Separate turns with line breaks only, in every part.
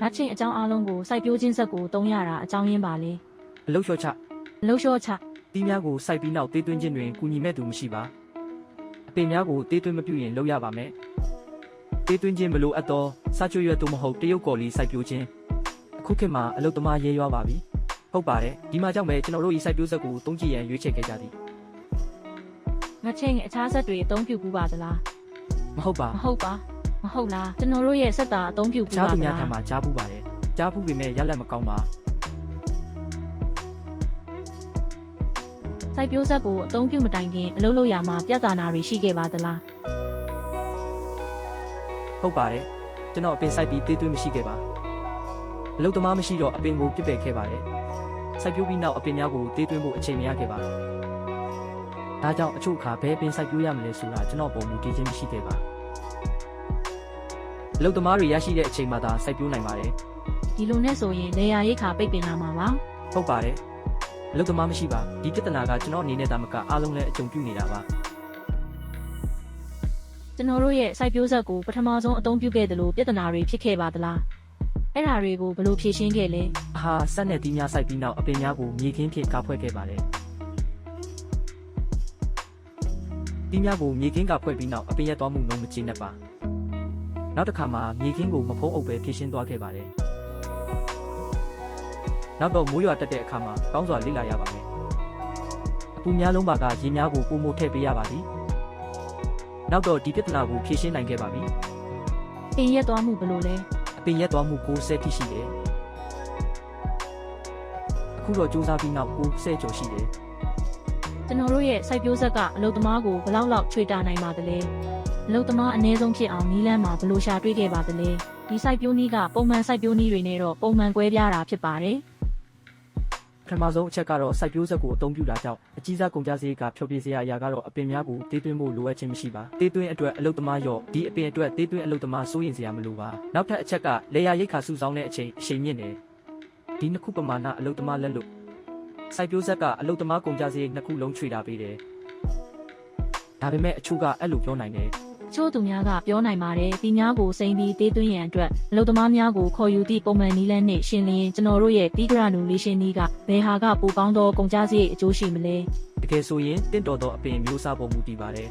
ဓာတ်ချင်းအကြောင်းအလုံးကိုစိုက်ပျိုးခြင်းဆက်ကိုတုံးရတာအကြောင်းရင်းပါလေ
အလုတ်လျှော့ချ
လှုပ်လျှော့ချ
တီးများကိုစိုက်ပြီးနောက်တေးသွင်းခြင်းတွင်ကူညီမဲ့သူမရှိပါအပင်များကိုတေးသွင်းမပြုရင်လုပ်ရပါမယ်တေးသွင်းခြင်းမလိုအပ်သောစာချွေရွက်သို့မဟုတ်တရုတ်ကော်လီစိုက်ပျိုးခြင်းအခုခေတ်မှာအလုတ်သမားရဲရွာပါပြီဟုတ်ပါတယ်ဒီမှာကြောင့်ပဲကျွန်တော်တို့ဤစိုက်ပျိုးဆက်ကိုတုံးကြည့်ရန်ရွေးချယ်ခဲ့ကြသည်
ငါချင်းအခြားဆက်တွေအသုံးပြုဘူးပါသလား
မဟုတ်ပါ
မဟုတ်ပါ မဟုတ်လားကျွန်တော်တို့ရဲ့ဆက်တာအသုံးပြုဘူး
ကြား
ပါ
သူ
သ
များ
လား
ထံမှာကြားပူပါတယ်ကြားပူပေမဲ့ရလက်မကောင်းပါ
စိုက်ပျိုးဆက်ကိုအသုံးပြုမတိုင်ခင်အလုပ်လုပ်ရမှာပြဿနာတွေရှိခဲ့ပါသလား
ဟုတ်ပါတယ်ကျွန်တော်အပင်စိုက်ပြီးတေးသွင်းမရှိခဲ့ပါအလုတ်သမားမရှိတော့အပင်ကိုပြစ်ပယ်ခဲ့ပါတယ်စိုက်ပျိုးပြီးနောက်အပင်များကိုတေးသွင်းဖို့အချိန်မရခဲ့ပါဒါကြောင့်အချို့အခါဘယ်အပင်စိုက်ပျိုးရမလဲဆိုတာကျွန်တော်ပုံမူတည်ခြင်းမရှိခဲ့ပါ အလုတ်သမားတွေရရှိတဲ့အချိန်မှသာစိုက်ပျိုးနိုင်ပါတယ်
ဒီလိုနဲ့ဆိုရင်လေယာရိတ်ခါပိတ်ပင်လာမှာပါ
ဟုတ်ပါတယ်အလုတ်သမားမရှိပါဒီပြဿနာကကျွန်တော်အနေနဲ့ဒါမကအားလုံးလည်းအကြုံပြုနေတာပါ
ကျွန်တော်တို့ရဲ့စိုက်ပျိုးဆက်ကိုပထမဆုံးအသုံးပြုခဲ့တယ်လို့ပြဿနာတွေဖြစ်ခဲ့ပါသလားအဲ့ဓာတွေကိုဘယ်လိုဖြေရှင်းခဲ့လဲ
အဟာဆက်နဲ့တီးများစိုက်ပြီးနောက်အပင်များကိုမြေခင်းဖြင့်ကာဖွဲ့ခဲ့ပါတယ်တီးများကိုမြေခင်းကဖွဲ့ပြီးနောက်အပင်ရက်သွားမှုလုံးမကျေနပ်ပါ နောက်တစ်ခါမှာမြေခင်းကိုမဖုံးအုပ်ပဲဖြည့်ရှင်းသွားခဲ့ပါတယ်နောက်တော့မိုးရွာတက်တဲ့အခါမှာကောင်းစွာလေ့လာရပါမယ်အပူများလုံးပါကရေများကိုပုံမထည့်ပေးရပါသည်နောက်တော့ဒီပြဿနာကိုဖြေရှင်းနိုင်ခဲ့ပါပြီ
ပင်ရက်သွားမှုဘယ်လိုလဲ
အပင်ရက်သွားမှု60တိရှိတယ်အခုတော့စူးစမ်းပြီးနောက်60ကျော်ရှိတယ်
ကျွန်တော်တို့ရဲ့စိုက်ပျိုးဆက်ကအလုပ်သမားကိုဘယ်လောက်လောက်ချွေတာနိုင်ပါသလဲ အလုပ်သမားအ ਨੇ ဆုံးဖြစ်အောင်နီးလန်းမှာဘယ်လိုရှာတွေ့ခဲ့ပါသလဲဒီစိုက်ပျိုးနည်းကပုံမှန်စိုက်ပျိုးနည်းတွေနဲ့တော့ပုံမှန်ကွဲပြားတာဖြစ်ပါတယ်
ပထမဆုံးအချက်ကတော့စိုက်ပျိုးဆက်ကိုအသုံးပြုတာကြောင့်အကြီးစားကုန်ကြစရိတ်ကဖျော်ဖြေစရာအရာကတော့အပင်များကိုတေးသွင်းဖို့လိုအပ်ခြင်းမရှိပါတေးသွင်းအတွက်အလုတ်သမားရော့ဒီအပင်အတွက်တေးသွင်းအလုတ်သမားစိုးရင်စရာမလိုပါနောက်ထပ်အချက်ကလေယာရိတ်ခါစုဆောင်းတဲ့အချိန်အချိန်မြင့်တယ်ဒီနှစ်ခုပမာဏအလုတ်သမားလက်လို့စိုက်ပျိုးဆက်ကအလုတ်သမားကုန်ကြစရိတ်နှစ်ခုလုံးခြွေတာပေးတယ်ဒါပေမဲ့အချို့ကအဲ့လိုပြောနိုင်တယ်
ချို့သူများကပြောနိုင်ပါတယ်ဒီများကိုစိမ့်ပြီးတေးသွင်းရန်အတွက်အလုပ်သမားများကိုခေါ်ယူသည့်ပုံမှန်နီးလန်းနဲ့ရှင်လျင်ကျွန်တော်တို့ရဲ့တီဂရနူလေးရှင်နီးကဘယ်ဟာကပိုကောင်းသောကုန်ကြစရိတ်အကျိုးရှိမလဲ
တကယ်ဆိုရင်တင့်တော်သောအပင်မျိုးစားပေါ်မူတည်ပါတယ်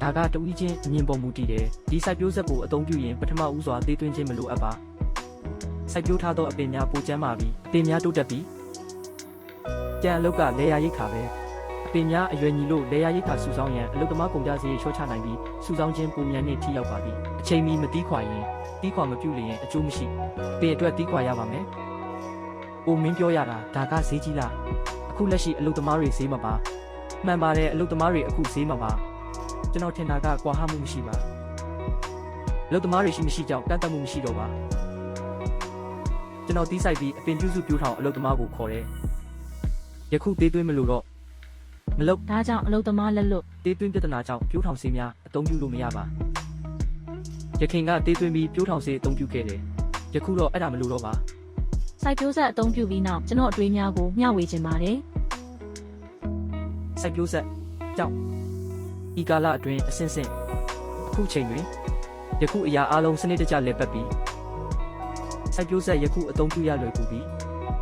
ဒါကတူကြီးချင်းအမြင်ပေါ်မူတည်တယ်ဒီစိုက်ပျိုးဆက်ကိုအသုံးပြုရင်ပထမဦးစွာသေးသွင်းခြင်းမလိုအပ်ပါစိုက်ပျိုးထားသောအပင်များပိုကျန်းမာပြီးအပင်များတိုးတက်ပြီးကြံအလုတ်ကလေယာရိတ်ခါပဲအ ပင်များအရွယ်ညီလို့လေယာရိတ်ခါစုဆောင်းရန်အလုတ်သမားကုန်ကြစည်ချောချနိုင်ပြီးစုဆောင်းခြင်းပုံမြန်နဲ့ထိရောက်ပါသည်အချိန်မီမတီးခွာရင်တီးခွာမပြုလျင်အကျိုးမရှိအပင်အတွက်တီးခွာရပါမယ်အိုမင်းပြောရတာဒါကဈေးကြီးလားအခုလက်ရှိအလုတ်သမားတွေဈေးမပါမှန်ပါတယ်အလုတ်သမားတွေအခုဈေးမပါကျွန်တော်ထင်တာကကွာဟမှုမရှိပါအလုတ်သမားတွေရှိမရှိကြောင့်ကန့်သက်မှုမရှိတော့ပါကျွန်တော်တီးဆိုင်ပြီးအပင်ပြုစုပြိုးထောင်အလုတ်သမားကိုခေါ်တယ်ယခုသေးသွင်းမလို့တော့ မလုတ်
ဒါကြောင့်အလုပ်သမားလက်လွတ်
တေးသွင်းပြဿနာကြောင့်ပြိုးထောင်ဆေးများအသုံးပြုလို့မရပါရခင်ကတေးသွင်းပြီးပြိုးထောင်ဆေးအသုံးပြုခဲ့တယ်ယခုတော့အဲ့ဒါမလို့တော့ပါ
စိုက်ပျိုးဆက်အသုံးပြုပြီးနောက်ကျွန်တော်အတွေးများကိုမျှဝေခြင်းပါတယ်
စိုက်ပျိုးဆက်ကြောင့်ဤကာလအတွင်းအဆင့်ဆင့်အခုချိန်တွင်ယခုအရာအလုံးစနစ်တကျလက်ပတ်ပြီးစိုက်ပျိုးဆက်ယခုအသုံးပြုရလွယ်ကူပြီး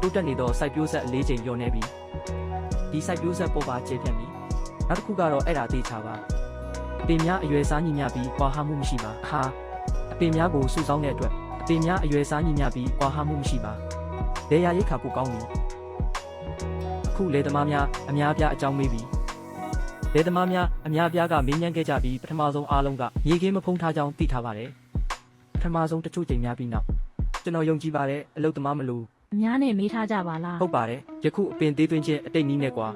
တိုးတက်နေသောစိုက်ပျိုးဆက်၄ချိန်လျော့နေပြီး ဒီစိုက်ပျိုးဆက်ပေါ်ပါကျေပြန့်ပြီးနောက်တစ်ခုကတော့အဲ့ဒါသေးချပါအပင်များအရွယ်စားညီမျှပြီးကွာဟမှုမရှိပါဟာအပင်များကိုစုဆောင်းတဲ့အတွက်အပင်များအရွယ်စားညီမျှပြီးကွာဟမှုမရှိပါလေယာရိတ်ခါပိုကောင်းပြီအခုလေသမားများအများအပြားအကြောင်းမေးပြီးလေသမားများအများပြားကမင်းညံခဲ့ကြပြီးပထမဆုံးအားလုံးကမြေကင်းမဖုံးထားကြောင်းသိထားပါတယ်ပထမဆုံးတချို့ချိန်များပြီးနောက်ကျွန်တော်ယုံကြည်ပါတယ်အလုတ်သမားမလို့
အများနဲ့မေးထားကြပါလား
ဟုတ်ပါတယ်ယခုအပင်သေးသွင်းခြင်းအတိတ်နည်းနဲ့ကွာ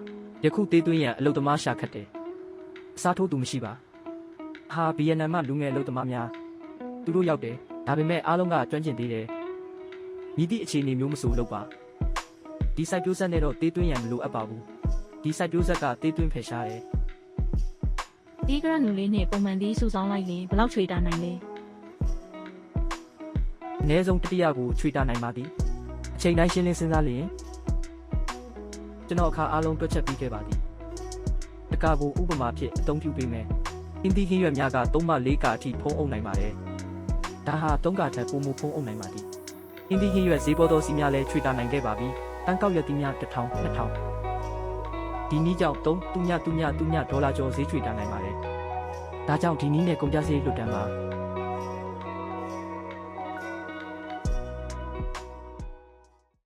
ယခုသေးသွင်းရန်အလုတ်သမားရှာခတ်တယ်အစားထိုးသူမရှိပါဟာဗီယက်နမ်မှလူငယ်အလုတ်သမားများသူတို့ရောက်တယ်ဒါပေမဲ့အားလုံးကကျွမ်းကျင်သေးတယ်မိသည့်အခြေအနေမျိုးမဆိုလုပ်ပါဒီစိုက်ပျိုးဆက်နဲ့တော့သေးသွင်းရန်မလိုအပ်ပါဘူးဒီစိုက်ပျိုးဆက်ကသေးသွင်းဖယ်ရှားတယ်
ဒီဂရနူလေးနဲ့ပုံမှန်ဒီစုဆောင်းလိုက်ရင်ဘယ်လောက်ချွေတာနိုင်လဲ
အနည်းဆုံးတတိယကိုချွေတာနိုင်ပါသည်အ ချိန်တိုင်းရှင်းလင်းစဉ်းစားလျင်ကျွန်တော်အခါအားလုံးတွက်ချက်ပြီးခဲ့ပါသည်တကာကိုဥပမာဖြင့်အသုံးပြုပေးမယ်အင်းဒီခင်းရွက်များက3မှ4ကာအထိဖုံးအုပ်နိုင်ပါတယ်ဒါဟာတုံးကာထက်ပုံမဖုံးအုံနိုင်ပါသည်အင်းဒီဟင်းရွက်ဈေးပေါ်သောစီများလည်းချွေတာနိုင်ခဲ့ပါပြီတန်ကောက်ရက်တီများ1000 2000ဒီနည်းကြောင့်3 3ည3ည3ညဒေါ်လာကျော်ဈေးချွေတာနိုင်ပါတယ်ဒါကြောင့်ဒီနည်းနဲ့ကုန်ကြစရိတ်လွတ်တန်းပါ